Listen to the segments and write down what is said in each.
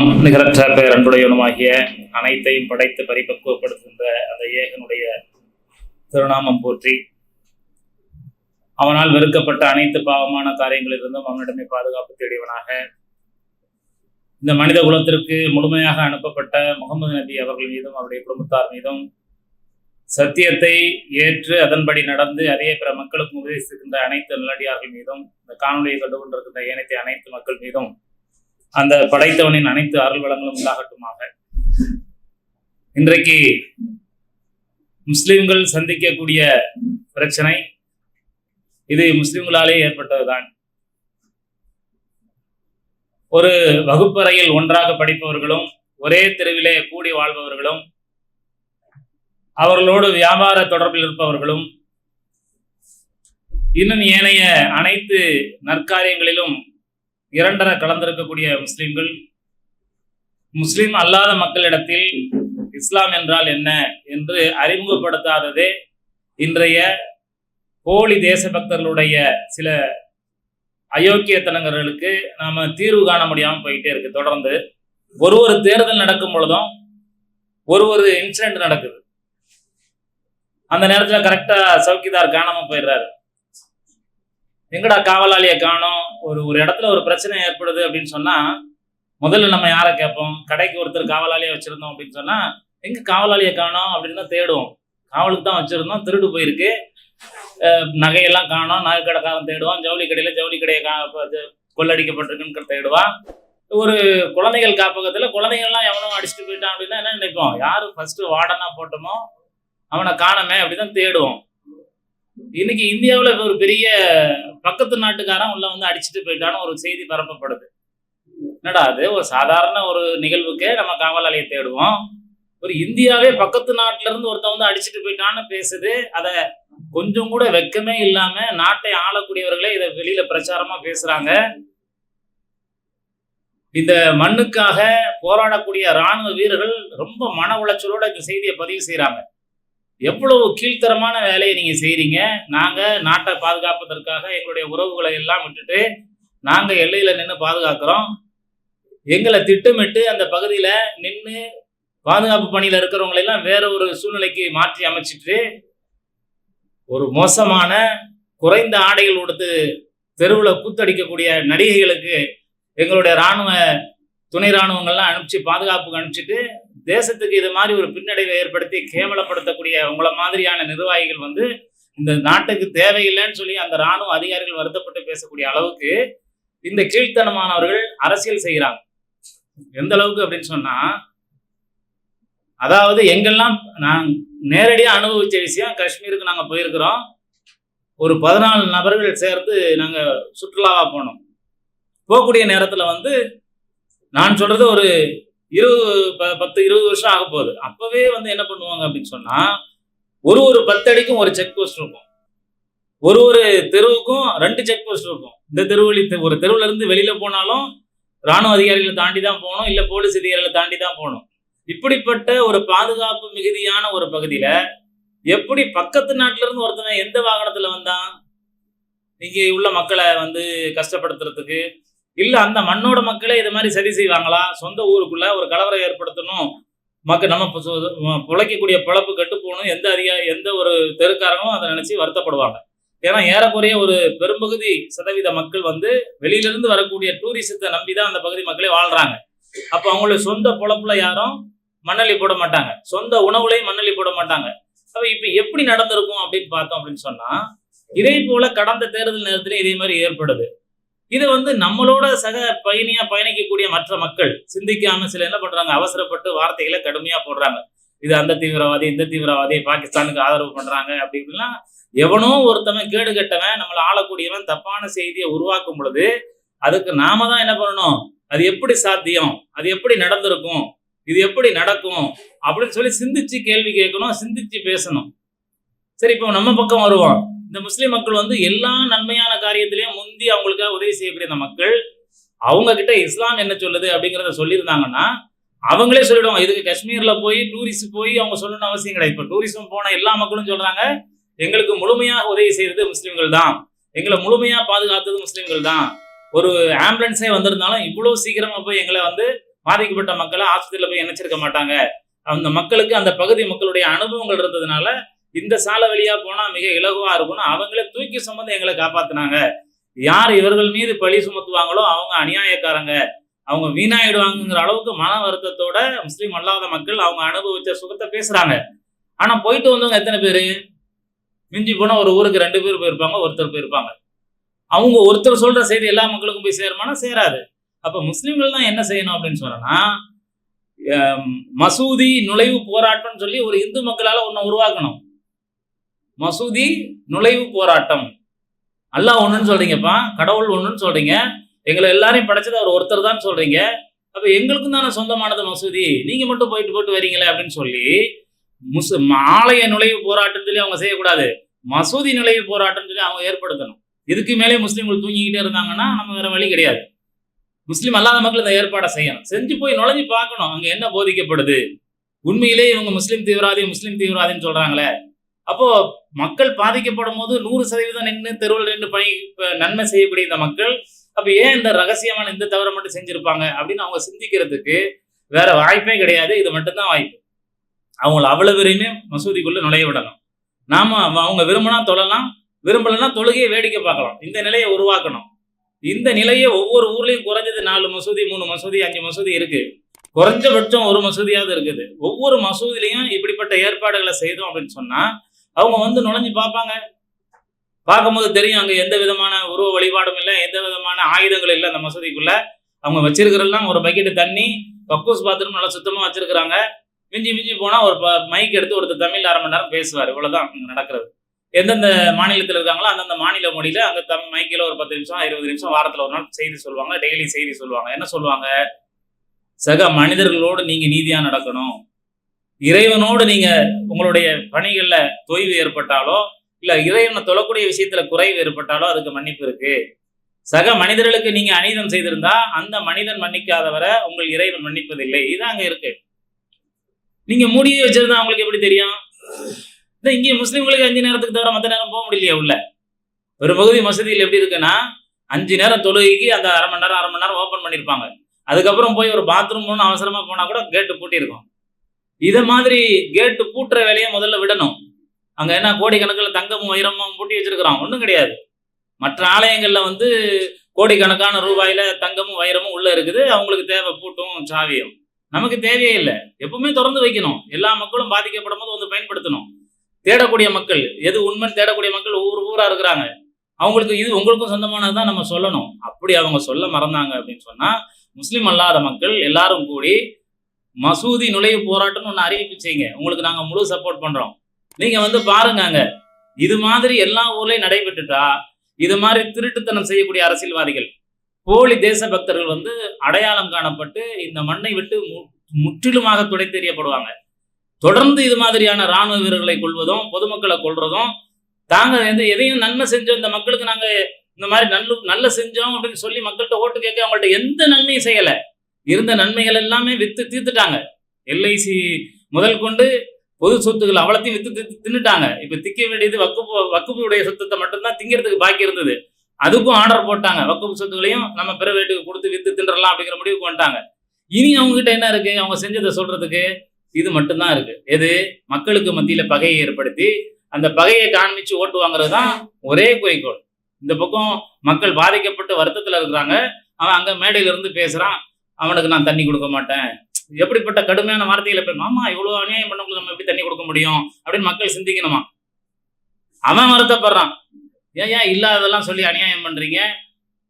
அளவாளனும் நிகரற்ற பேரன்புடையவனுமாகிய அனைத்தையும் படைத்து பரிபக்குவப்படுத்துகின்ற அந்த ஏகனுடைய திருநாமம் போற்றி. அவனால் வெறுக்கப்பட்ட அனைத்து பாவமான காரியங்களிலிருந்தும் அவனிடமே பாதுகாப்பு தேடியவனாக. இந்த மனித குலத்திற்கு முழுமையாக அனுப்பப்பட்ட முகமது நபி அவர்கள் மீதும் அவருடைய குடும்பத்தார் மீதும் சத்தியத்தை ஏற்று அதன்படி நடந்து அதே பிற மக்களுக்கு உபதேசிக்கின்ற அனைத்து நல்லடியார்கள் மீதும் இந்த காணொலியை கண்டு கொண்டிருக்கின்ற ஏனைத்த அனைத்து மக்கள் மீதும் அந்த படைத்தவனின் அனைத்து அருள் வளங்களும் உண்டாகட்டுமாக. இன்றைக்கு முஸ்லிம்கள் சந்திக்கக்கூடிய பிரச்சனை இது முஸ்லிம்களாலே ஏற்பட்டதுதான். ஒரு வகுப்பறையில் ஒன்றாக படிப்பவர்களும் ஒரே தெருவிலே கூடி வாழ்பவர்களும் அவர்களோடு வியாபார தொடர்பில் இருப்பவர்களும் இன்னும் ஏனைய அனைத்து நற்காரியங்களிலும் இரண்டர கலந்திருக்கக்கூடிய முஸ்லிம்கள். முஸ்லிம் அல்லாத மக்களிடத்தில் இஸ்லாம் என்றால் என்ன என்று அறிமுகப்படுத்தாததே இன்றைய போலி தேசபக்தர்களுடைய சில அயோக்கியத்தனங்களுக்கு நாம தீர்வு காண முடியாமல் போயிட்டே இருக்கு. தொடர்ந்து ஒரு ஒரு தேர்தல் நடக்கும் பொழுதும் ஒரு ஒரு இன்சிடென்ட் நடக்குது. அந்த நேரத்துல கரெக்டா சவுக்கிதார் காணாமல் போயிடுறாரு. எங்கடா காவலாளியை காணும்? ஒரு ஒரு இடத்துல ஒரு பிரச்சனை ஏற்படுது அப்படின்னு சொன்னா முதல்ல நம்ம யாரை கேட்போம்? கடைக்கு ஒருத்தர் காவலாளியை வச்சிருந்தோம் அப்படின்னு சொன்னா எங்க காவலாளியை காணோம் அப்படின்னு தான் தேடுவோம். காவலுக்கு தான் வச்சிருந்தோம் திருடு போயிருக்கு. நகையெல்லாம் காணோம் நகை கடைக்காரன் தேடுவான் ஜவுளி கடையில ஜவுளி கடையை கா கொள்ளடிக்கப்பட்டிருக்குன்னு தேடுவான் ஒரு குழந்தைகள் காப்பகத்துல குழந்தைகள்லாம் எவனும் அடிச்சுட்டு போயிட்டான் அப்படின்னா என்ன நினைப்போம்? யாரு ஃபர்ஸ்ட் வார்டனா போட்டோமோ அவனை காணமே அப்படிதான் தேடுவோம். இன்னைக்கு இந்தியாவில் ஒரு பெரிய பக்கத்து நாட்டுக்காரன் உள்ள வந்து அடிச்சுட்டு போயிட்டான்னு ஒரு செய்தி பரப்பப்படுது. என்னடா அது? ஒரு சாதாரண ஒரு நிகழ்வுக்கே நம்ம காவலாளியை தேடுவோம். ஒரு இந்தியாவே பக்கத்து நாட்டுல இருந்து ஒருத்தன் வந்து அடிச்சுட்டு போயிட்டான்னு பேசுது. அத கொஞ்சம் கூட வெக்கமே இல்லாம நாட்டை ஆளக்கூடியவர்களே இதை வெளியில பிரச்சாரமா பேசுறாங்க. இந்த மண்ணுக்காக போராடக்கூடிய ராணுவ வீரர்கள் ரொம்ப மன உளைச்சலோட இந்த செய்தியை பதிவு செய்யறாங்க எவ்வளவு கீழ்த்தரமான வேலையை நீங்க செய்கிறீங்க நாங்க நாட்டை பாதுகாப்பதற்காக எங்களுடைய உறவுகளை எல்லாம் விட்டுட்டு நாங்க எல்லையில நின்று பாதுகாக்கிறோம். எங்களை திட்டமிட்டு அந்த பகுதியில நின்று பாதுகாப்பு பணியில இருக்கிறவங்களெல்லாம் வேற ஒரு சூழ்நிலைக்கு மாற்றி அமைச்சிட்டு ஒரு மோசமான குறைந்த ஆடைகள் கொடுத்து தெருவில் கூத்தடிக்கக்கூடிய நடிகைகளுக்கு எங்களுடைய இராணுவ துணை இராணுவங்கள்லாம் அனுப்பிச்சு பாதுகாப்புக்கு அனுப்பிச்சிட்டு தேசத்துக்கு இது மாதிரி ஒரு பின்னடைவை ஏற்படுத்தி கேவலப்படுத்தக்கூடிய உங்களை மாதிரியான நிர்வாகிகள் வந்து இந்த நாட்டுக்கு தேவையில்லைன்னு சொல்லி அந்த இராணுவ அதிகாரிகள் வருத்தப்பட்டு பேசக்கூடிய அளவுக்கு இந்த கீழ்த்தனமானவர்கள் அரசியல் செய்கிறாங்க. எந்த அளவுக்கு அப்படின்னு சொன்னா அதாவது எங்கெல்லாம் நான் நேரடியாக அனுபவிச்ச விஷயம் காஷ்மீருக்கு நாங்கள் போயிருக்கிறோம். ஒரு பதினாலு நபர்கள் சேர்ந்து நாங்கள் சுற்றுலாவாக போனோம். போகக்கூடிய நேரத்தில் வந்து நான் சொல்றது ஒரு இருபது ப- பத்து இருபது வருஷம் ஆக போகுது. அப்பவே வந்து என்ன பண்ணுவாங்க அப்படின்னு சொன்னா ஒரு ஒரு பத்து அடிக்கும் ஒரு செக் போஸ்ட் இருக்கும். ஒரு ஒரு தெருவுக்கும் ரெண்டு செக் போஸ்ட் இருக்கும். இந்த தெருவழி தெ- ஒரு தெருவுல இருந்து வெளியில போனாலும் ராணுவ அதிகாரிகளை தாண்டி தான் போகணும் இல்ல போலீஸ் அதிகாரிகளை தாண்டி தான் போகணும். இப்படிப்பட்ட ஒரு பாதுகாப்பு மிகுதியான ஒரு பகுதியில எப்படி பக்கத்து நாட்டுல இருந்து ஒருத்தவன் எந்த வாகனத்துல வந்தான்? இங்கே உள்ள மக்களை வந்து கஷ்டப்படுத்துறதுக்கு இல்ல அந்த மண்ணோட மக்களே இது மாதிரி சதி செய்வாங்களா? சொந்த ஊருக்குள்ள ஒரு கலவரம் ஏற்படுத்தணும். மக்கள் நம்ம புழைக்கக்கூடிய பிழைக்கக்கூடிய பிழப்பு கெட்டு போகணும். எந்த அதிகா எந்த ஒரு தெருக்காரங்களும் அதை நினைச்சு வருத்தப்படுவாங்க. ஏன்னா ஏறக்குறைய ஒரு பெரும்பகுதி சதவீத மக்கள் வந்து வெளியிலிருந்து வரக்கூடிய டூரிசத்தை நம்பி தான் அந்த பகுதி மக்களே வாழ்றாங்க. அப்போ அவங்களுடைய சொந்த பொழப்புல யாரும் மண்ணள்ளி போட மாட்டாங்க. சொந்த உணவுலையும் மண்ணள்ளி போட மாட்டாங்க. அப்போ இப்போ எப்படி நடந்திருக்கும் அப்படின்னு பார்த்தோம் அப்படின்னு சொன்னா இதே போல கடந்த தேர்தல் நேரத்திலே இதே மாதிரி ஏற்படுது. இது வந்து நம்மளோட சக பயணியா பயணிக்கக்கூடிய மற்ற மக்கள் சிந்திக்காம சில என்ன பண்றாங்க? அவசரப்பட்டு வார்த்தைகளை கடுமையா போடுறாங்க. இது அந்த தீவிரவாதி இந்த தீவிரவாதி பாகிஸ்தானுக்கு ஆதரவு பண்றாங்க அப்படி இப்படிலாம் எவனோ ஒருத்தவன் கேடு கட்டவன் நம்மளை ஆளக்கூடியவன் தப்பான செய்தியை உருவாக்கும் பொழுது அதுக்கு நாம தான் என்ன பண்ணணும்? அது எப்படி சாத்தியம்? அது எப்படி நடந்திருக்கும்? இது எப்படி நடக்கும்? அப்படின்னு சொல்லி சிந்திச்சு கேள்வி கேட்கணும் சிந்திச்சு பேசணும். சரி இப்போ நம்ம பக்கம் வருவோம். இந்த முஸ்லீம் மக்கள் வந்து எல்லா நன்மையான காரியத்திலையும் முந்தி அவங்களுக்காக உதவி செய்யக்கூடிய இந்த மக்கள் அவங்க கிட்ட இஸ்லாம் என்ன சொல்லுது அப்படிங்கிறத சொல்லியிருந்தாங்கன்னா அவங்களே சொல்லிடுவாங்க இதுக்கு காஷ்மீர்ல போய் டூரிஸ்ட் போய் அவங்க சொல்லணும்னு அவசியம் கிடையாது. இப்போ டூரிசம் போன எல்லா மக்களும் சொல்றாங்க எங்களுக்கு முழுமையாக உதவி செய்யறது முஸ்லீம்கள் தான். எங்களை முழுமையா பாதுகாத்தது முஸ்லீம்கள் தான். ஒரு ஆம்புலன்ஸே வந்திருந்தாலும் இவ்வளவு சீக்கிரமா போய் எங்களை வந்து பாதிக்கப்பட்ட மக்களை ஆஸ்பத்திரியில போய் இணைச்சிருக்க மாட்டாங்க. அந்த மக்களுக்கு அந்த பகுதி மக்களுடைய அனுபவங்கள் இருந்ததுனால இந்த சாலை வழியா போனா மிக இலகுவா இருக்கும்னு அவங்களே தூக்கி சுமந்து எங்களை காப்பாத்துனாங்க. யார் இவர்கள் மீது பழி சுமத்துவாங்களோ அவங்க அநியாயக்காரங்க. அவங்க வீணாயிடுவாங்கங்கிற அளவுக்கு மன வருத்தத்தோட முஸ்லீம் அல்லாத மக்கள் அவங்க அனுபவிச்ச சுகத்தை பேசுறாங்க. ஆனா போயிட்டு வந்தவங்க எத்தனை பேரு? மிஞ்சி போனா ஒரு ஊருக்கு ரெண்டு பேர் போயிருப்பாங்க ஒருத்தர் போயிருப்பாங்க. அவங்க ஒருத்தர் சொல்ற செய்தி எல்லா மக்களுக்கும் போய் சேருமானா சேராது. அப்ப முஸ்லீம்கள் தான் என்ன செய்யணும் அப்படின்னு சொன்னா மசூதி நுழைவு போராட்டம்னு சொல்லி ஒரு இந்து மக்களால ஒன்னு உருவாக்கணும். மசூதி நுழைவு போராட்டம். அல்லாஹ் ஒன்றுன்னு சொல்றீங்கப்பா கடவுள் ஒன்றுன்னு சொல்றீங்க. எங்களை எல்லாரையும் படைச்சது அவர் ஒருத்தர் தான் சொல்றீங்க. அப்ப எங்களுக்கும் தானே சொந்தமானது மசூதி? நீங்க மட்டும் போயிட்டு போயிட்டு வரீங்களே அப்படின்னு சொல்லி முஸ் ஆலய நுழைவு போராட்டம் சொல்லி அவங்க செய்யக்கூடாது. மசூதி நுழைவு போராட்டம் சொல்லி அவங்க ஏற்படுத்தணும். இதுக்கு மேலே முஸ்லீம்கள் தூங்கிக்கிட்டே இருந்தாங்கன்னா நம்ம வேற வழி கிடையாது. முஸ்லீம் அல்லாத மக்கள் இந்த ஏற்பாடை செய்யணும். செஞ்சு போய் நுழைஞ்சு பார்க்கணும் அங்கே என்ன போதிக்கப்படுது. உண்மையிலே இவங்க முஸ்லீம் தீவிரவாதி முஸ்லீம் தீவிரவாதின்னு சொல்றாங்களே. அப்போ மக்கள் பாதிக்கப்படும் போது நூறு சதவீதம் நின்று தெருவில் நின்று பணி நன்மை செய்யக்கூடிய இந்த மக்கள் அப்ப ஏன் இந்த ரகசியமான இந்த தவறை மட்டும் செஞ்சிருப்பாங்க அப்படின்னு அவங்க சிந்திக்கிறதுக்கு வேற வாய்ப்பே கிடையாது. இது மட்டும்தான் வாய்ப்பு. அவங்கள அவ்வளவு விரையுமே மசூதிக்குள்ள நுழைய விடணும். நாம அவ- அவங்க விரும்பினா தொழலாம் விரும்பலைன்னா தொழுகையை வேடிக்கை பார்க்கலாம். இந்த நிலையை உருவாக்கணும். இந்த நிலையை ஒவ்வொரு ஊர்லயும் குறைஞ்சது நாலு மசூதி மூணு மசூதி அஞ்சு மசூதி இருக்கு. குறைஞ்சபட்சம் ஒரு மசூதியாவது இருக்குது. ஒவ்வொரு மசூதிலையும் இப்படிப்பட்ட ஏற்பாடுகளை செய்தோம் அப்படின்னு சொன்னா அவங்க வந்து நுழைஞ்சு பார்ப்பாங்க. பார்க்கும்போது தெரியும் அங்க எந்த விதமான உருவ வழிபாடும் இல்லை எந்த விதமான ஆயுதங்கள் இல்லை அந்த மசூதிக்குள்ள. அவங்க வச்சிருக்கிறதெல்லாம் ஒரு பக்கெட்டு தண்ணி பக்கூஸ் பாத்ரூம் நல்லா சுத்தமாக வச்சிருக்கிறாங்க. மிஞ்சி மிஞ்சி போனா ஒரு ப- மைக் எடுத்து ஒருத்தர் தமிழ் அரை மணி நேரம் பேசுவார். இவ்வளவுதான் அங்கே நடக்கிறது. எந்தெந்த மாநிலத்தில் இருக்காங்களோ அந்தந்த மாநில மொழியில அங்க தம் மைக்கில் ஒரு பத்து நிமிஷம் இருபது நிமிஷம் வாரத்துல ஒரு நாள் செய்தி சொல்லுவாங்க. டெய்லி செய்தி சொல்லுவாங்க. என்ன சொல்லுவாங்க? சக மனிதர்களோடு நீங்க நீதியா நடக்கணும். இறைவனோடு நீங்க உங்களுடைய பணிகள்ல தொய்வு ஏற்பட்டாலோ இல்ல இறைவனை தொழக்கூடிய விஷயத்துல குறைவு ஏற்பட்டாலோ அதுக்கு மன்னிப்பு இருக்கு. சக மனிதர்களுக்கு நீங்க அநீதம் செய்திருந்தா அந்த மனிதன் மன்னிக்காதவரை உங்கள் இறைவன் மன்னிப்பதில்லை. இது அங்க இருக்கு. நீங்க மூடியே வச்சிருந்தா அவங்களுக்கு எப்படி தெரியும்? இந்த இங்கே முஸ்லீம்களுக்கு அஞ்சு நேரத்துக்கு தவிர மற்ற நேரம் போக முடியலையா உள்ள? ஒரு பகுதி மசதியில் எப்படி இருக்குன்னா அஞ்சு நேரம் தொழுகைக்கு அந்த அரை மணி நேரம் அரை மணி நேரம் ஓப்பன் பண்ணியிருப்பாங்க அதுக்கப்புறம் போய் ஒரு பாத்ரூம் போகணும் அவசரமா போனா கூட கேட்டு பூட்டியிருக்கும். இதை மாதிரி கேட்டு பூட்டுற வேலையை முதல்ல விடணும். அங்கே என்ன கோடிக்கணக்கில் தங்கமும் வைரமும் பூட்டி வச்சிருக்கிறான்? ஒன்றும் கிடையாது. மற்ற ஆலயங்களில் வந்து கோடிக்கணக்கான ரூபாயில தங்கமும் வைரமும் உள்ள இருக்குது. அவங்களுக்கு தேவை பூட்டும் சாவியும். நமக்கு தேவையே இல்லை. எப்பவுமே திறந்து வைக்கணும். எல்லா மக்களும் பாதிக்கப்படும் போது வந்து பயன்படுத்தணும். தேடக்கூடிய மக்கள் எது உண்மைன்னு தேடக்கூடிய மக்கள் ஊர் ஊரா இருக்கிறாங்க. அவங்களுக்கு இது உங்களுக்கும் சொந்தமானது தான் நம்ம சொல்லணும். அப்படி அவங்க சொல்ல மறந்தாங்க அப்படின்னு சொன்னா முஸ்லீம் அல்லாத மக்கள் எல்லாரும் கூடி மசூதி நுழைவு போராட்டம்னு ஒன்று அறிவிப்பு செய்யுங்க உங்களுக்கு நாங்கள் முழு சப்போர்ட் பண்றோம். நீங்க வந்து பாருங்க அங்கே. இது மாதிரி எல்லா ஊர்லேயும் நடைபெற்றுட்டா இது மாதிரி திருட்டுத்தனம் செய்யக்கூடிய அரசியல்வாதிகள். போலி தேசபக்தர்கள் வந்து அடையாளம் காணப்பட்டு இந்த மண்ணை விட்டு மு- முற்றிலுமாக துடை தெரியப்படுவாங்க தொடர்ந்து இது மாதிரியான ராணுவ வீரர்களை கொள்வதும் பொதுமக்களை கொள்றதும் தாங்க வந்து எதையும் நன்மை செஞ்சோம் இந்த மக்களுக்கு நாங்க இந்த மாதிரி நல்ல நல்ல செஞ்சோம் அப்படின்னு சொல்லி மக்கள்கிட்ட ஓட்டு கேட்க அவங்கள்ட்ட எந்த நன்மையும் செய்யலை. இருந்த நன்மைகள் எல்லாமே வித்து தீர்த்துட்டாங்க. எல்ஐசி முதல் கொண்டு பொது சொத்துக்கள் அவ்வளத்தையும் வித்து தின்னுட்டாங்க. இப்ப திக்க வேண்டியது வக்குப்பு வக்குப்புடைய சொத்தத்தை மட்டும்தான் திங்கிறதுக்கு பாக்கி இருந்தது. அதுக்கும் ஆர்டர் போட்டாங்க. வக்குப்பு சொத்துக்களையும் நம்ம பிரைவேட்டுக்கு கொடுத்து வித்து தின்றலாம் அப்படிங்கிற முடிவுக்கு வந்துட்டாங்க. இனி அவங்க கிட்ட என்ன இருக்கு? அவங்க செஞ்சதை சொல்றதுக்கு இது மட்டும்தான் இருக்கு. எது? மக்களுக்கு மத்தியில பகையை ஏற்படுத்தி அந்த பகையை காண்பிச்சு ஓட்டு வாங்குறது தான் ஒரே குறிக்கோள். இந்த பக்கம் மக்கள் பாதிக்கப்பட்டு வருத்தத்துல இருக்கிறாங்க. அவன் அங்க மேடையில இருந்து பேசுறான். அவனுக்கு நான் தண்ணி கொடுக்க மாட்டேன். எப்படிப்பட்ட கடுமையான வார்த்தைகளை போய் மாமா இவ்வளவு அநியாயம் பண்ண நம்ம எப்படி தண்ணி கொடுக்க முடியும்? அப்படின்னு மக்கள் சிந்திக்கணுமா? அவன் வருத்தப்படுறான். ஏன் ஏன் இல்லாததெல்லாம் சொல்லி அநியாயம் பண்றீங்க?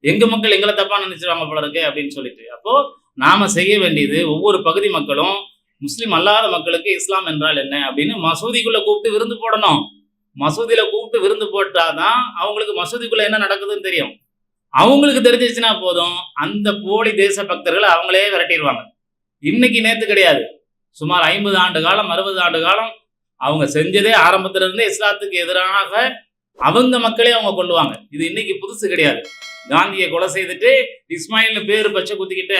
எங்க மக்கள் எங்களை தப்பா நினைச்சிருவாங்க போல இருக்கு அப்படின்னு சொல்லிட்டு. அப்போ நாம செய்ய வேண்டியது ஒவ்வொரு பகுதி மக்களும் முஸ்லீம் அல்லாத மக்களுக்கு இஸ்லாம் என்றால் என்ன? அப்படின்னு மசூதிக்குள்ள கூப்பிட்டு விருந்து போடணும். மசூதியில கூப்பிட்டு விருந்து போட்டாதான் அவங்களுக்கு மசூதிக்குள்ள என்ன நடக்குதுன்னு தெரியும். அவங்களுக்கு தெரிஞ்சிச்சுன்னா போதும். அந்த போலி தேச பக்தர்களை அவங்களே விரட்டிடுவாங்க. இன்னைக்கு நேற்று கிடையாது. சுமார் ஐம்பது ஆண்டு காலம் அறுபது ஆண்டு காலம் அவங்க செஞ்சதே ஆரம்பத்துல இருந்தே இஸ்லாத்துக்கு எதிராக அவங்க மக்களே அவங்க கொள்ளுவாங்க இது இன்னைக்கு புதுசு கிடையாது. காந்தியை கொலை செய்துட்டு இஸ்மாயில்னு பேர் பச்சை குத்திக்கிட்ட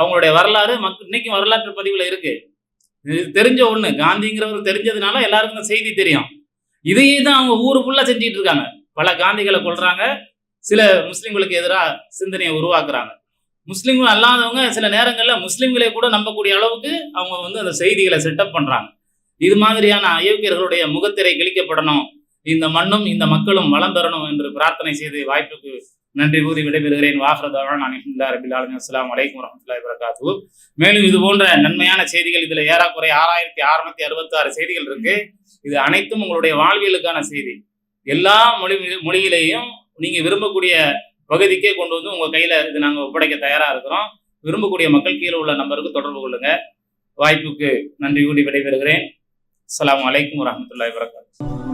அவங்களுடைய வரலாறு மக் இன்னைக்கும் வரலாற்று பதிவில் இருக்கு. இது தெரிஞ்ச ஒண்ணு. காந்திங்கிறவர் தெரிஞ்சதுனால எல்லாருக்கும் செய்தி தெரியும். இதையே தான் அவங்க ஊரு ஃபுல்லா செஞ்சுட்டு இருக்காங்க. பல காந்திகளை கொள்றாங்க சில முஸ்லீம்களுக்கு எதிராக சிந்தனையை உருவாக்குறாங்க. முஸ்லீம்கள் அல்லாதவங்க சில நேரங்களில் முஸ்லீம்களை கூட நம்பக்கூடிய அளவுக்கு அவங்க வந்து அந்த செய்திகளை செட்டப் பண்றாங்க. இது மாதிரியான அயோக்கியர்களுடைய முகத்திரை கிழிக்கப்படணும். இந்த மண்ணும் இந்த மக்களும் வளம் பெறணும் என்று பிரார்த்தனை செய்து வாய்ப்புக்கு நன்றி கூறி விடைபெறுகிறேன். வாகரதாரன் அனிஹுல்லா ரபில் ஆலமின். அஸ்லாம் வலைக்கம் வரமத்துல்லாஹி வரகாத்து மேலும் இது போன்ற நன்மையான செய்திகள் இதுல ஏறக்குறைய ஆறாயிரத்தி அறுநூத்தி அறுபத்தாறு செய்திகள் இருக்கு. இது அனைத்தும் உங்களுடைய வாழ்வியலுக்கான செய்தி. எல்லா மொழி மொழியிலேயும் நீங்கள் விரும்பக்கூடிய பகுதிக்கே கொண்டு வந்து உங்கள் கையில் இது நாங்கள் ஒப்படைக்க தயாராக இருக்கிறோம். விரும்பக்கூடிய மக்கள் கீழே உள்ள நம்பருக்கு தொடர்பு கொள்ளுங்க. வாய்ப்புக்கு நன்றி கூறி விடைபெறுகிறேன். அலாம் வலைக்கம் வரமத்துல வரகாத்து